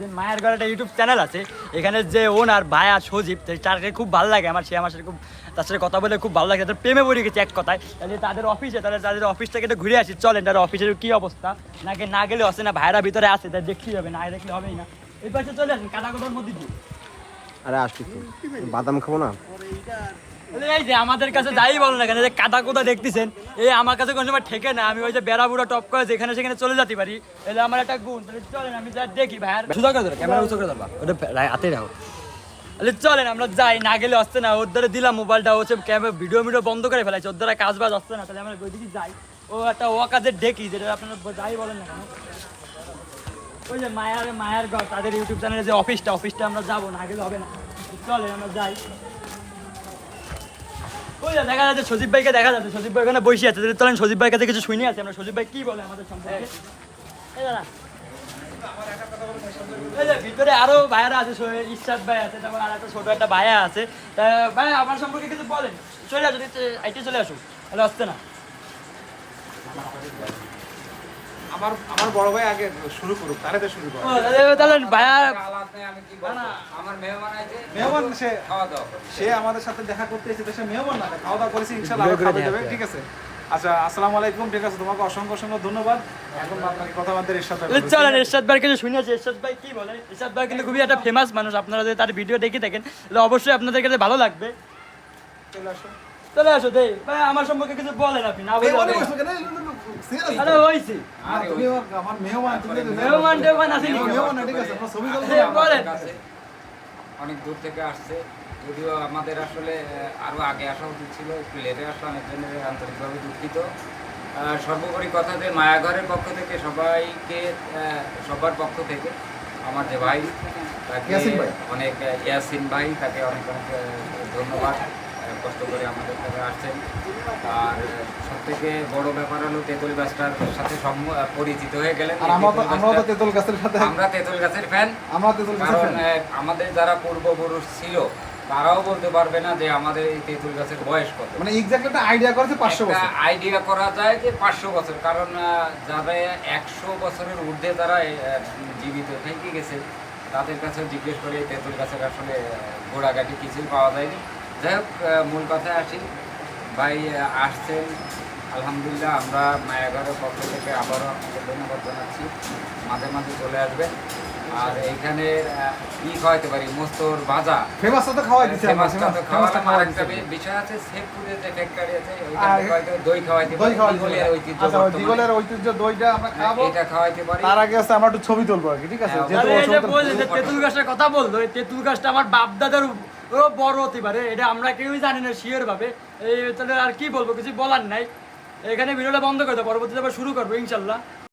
যে মায়ের ঘরে একটা ইউটিউব চ্যানেল আছে এখানে যে ওনার ভাইয়া সজীব তো তাকে খুব ভালো লাগে আমার সে আমার সাথে খুব তার সাথে কথা বলে খুব ভালো লাগে তাদের প্রেমে পড়ে গেছে এক কথায়। তাহলে তাদের অফিসে তাহলে তাদের অফিস থেকে একটু ঘুরে আসি চলেন তাদের অফিসের কী অবস্থা? নাকি না গেলে আসে না ভাইরা ভিতরে আসে তাই দেখতেই হবে না দেখলে হবেই না। এই পাশে চলে আসেন কাটা কোটার মধ্যে দিয়ে। আরে আসছি বাদাম খাব না? বলে, এই যে আমাদের কাছে যাই বলো না কেন যে কাদা কোদা দেখতেছেন, এই আমার কাছে কোনো সময় ঠেকে না, আমি ওই যে বেড়া বুড়া টপ করে যেখানে সেখানে চলে যেতে পারি। এলে আমার একটা গুণ, তাহলে চলেন, আমি যা দেখি, ভাই সুযোগ করে ক্যামেরা উঁচু করে ধরবা, ওটা হাতে রাখো তাহলে চলেন, আমরা যাই, না গেলে আসছে না, ওর দ্বারা দিলাম মোবাইলটা হচ্ছে ক্যামেরা ভিডিও ভিডিও বন্ধ করে ফেলাইছে, ওর দ্বারা কাজ বাজ আসছে না, তাহলে আমরা ওই দিকে যাই। ও একটা ও কাজে ডেকি যেটা আপনারা যাই বলেন না কেন। ওই যে মায়ার মায়ার ঘর তাদের ইউটিউব চ্যানেলে যে অফিসটা অফিসটা আমরা যাব, না গেলে হবে না। চলেন, আমরা যাই। ওই যে দেখা যাচ্ছে সজীব ভাইকে দেখা যাচ্ছে সজীব ভাই ওখানে বসে আছে। তাহলে সজীব ভাইয়ের কাছে কিছু শুনি আছে আমরা সজীব ভাই কি বলে আমাদের সম্পর্কে? এই দাদা এই যে ভিতরে আরও ভাইয়ারা আছে ইশরাত ভাই আছে তারপর আর একটা ছোট একটা ভাইয়া আছে। তা ভাই আমার সম্পর্কে কিছু বলেন। চলে আসো আইটি চলে আসো তাহলে আসতে না। আমার আমার বড় ভাই আগে শুরু করুক তারে তো শুরু করো তাহলে- ভাইয়া মেহমান সে খাওয়া দাওয়া করে। সে আমাদের সাথে দেখা করতে এসেছে সে মেহমান না খাওয়া দাওয়া করেছি ইনশাআল্লাহ আরও খাবে যাবে ঠিক আছে? আচ্ছা আসসালামু আলাইকুম ঠিক আছে তোমাকে অসংখ্য অসংখ্য ধন্যবাদ। এখন আপনাকে কথাবার্তা তাহলে চলেন এরশাদ ভাই কিছু শুনে আছে এরশাদ ভাই কি বলে? এরশাদ ভাই কিন্তু খুবই একটা ফেমাস মানুষ আপনারা যদি তার ভিডিও দেখে থাকেন তাহলে অবশ্যই আপনাদের কাছে ভালো লাগবে। চলে আসো। চলে আসো দেই। ভাই আমার সম্পর্কে কিছু বলেন আপনি না বলে হবে। না। আরে হইছি। আর তুমি আমার- আমার মেহমান তুমি মেহমান টেহমান আসেনি মেহমান ঠিক আছে আমরা ছবি তুলবো। বলেন। অনেক দূর থেকে আসছে যদিও আমাদের আসলে আরও আগে আসা উচিত ছিল একটু লেটে আসলাম এর জন্য আন্তরিকভাবে দুঃখিত। সর্বোপরি কথা যে মায়াঘরের পক্ষ থেকে সবাইকে সবার পক্ষ থেকে আমার যে ভাই তাকে অনেক ইয়াসিন ভাই তাকে অনেক অনেক ধন্যবাদ। কষ্ট করে আমাদের কাছে আসছেন। আর সব থেকে বড় ব্যাপার হলো তেঁতুল গাছটার সাথে পরিচিত হয়ে গেলেন। আমরা তো তেঁতুল গাছের সাথে আমরা তেঁতুল গাছের ফ্যান আমরা তেতুল কারণ আমাদের যারা পূর্বপুরুষ ছিল তারাও বলতে পারবে না যে আমাদের এই তেঁতুল গাছের বয়স কত। মানে এক্স্যাক্ট একটা আইডিয়া করেছে পাঁচশো বছর। আইডিয়া করা যায় যে পাঁচশো বছর। কারণ যারা একশো বছরের ঊর্ধ্বে তারা জীবিত থেকে গেছে তাদের কাছে জিজ্ঞেস করে তেঁতুল গাছের আসলে ঘোড়াঘাটি কিছুই পাওয়া যায়নি। যাই হোক মূল কথায় আসি। ভাই আসছেন। আলহামদুলিল্লাহ আমরা মায়াঘরের পক্ষ থেকে আবারও আপনাকে ধন্যবাদ জানাচ্ছি। মাঝে মাঝে চলে আসবেন। আর এইখানে কি খাওয়াইতে পারি? মোস্তর ভাজা। ফেমাস তো খাওয়াই দিচ্ছে ফেমাসটা তো খাওয়ালাম, খাওয়াই আরেকটা বিষয় আছে শেখপুরের যে ফ্যাক্টরি আছে ওইখানে দই খাওয়াইতে দই পারি খাওয়াই দিগলের ঐতিহ্য আচ্ছা ওই দিগলের ঐতিহ্য দইটা আমরা খাব। এটা খাওয়াইতে পারি। তার আগে আছে আমরা একটু ছবি তুলবো আর কি ঠিক আছে? হ্যাঁ, যেহেতু তেঁতুল গাছটার কথা বলল এই তেঁতুল গাছটা আমার বাপ দাদার ও বড় হতে পারে, এটা আমরা কেউই জানি না শিওর ভাবে। এই তাহলে আর কি বলব, কিছু বলার নাই। এখানে ভিডিওটা বন্ধ করে দেবো পরবর্তীতে আবার শুরু করব, ইনশাল্লাহ।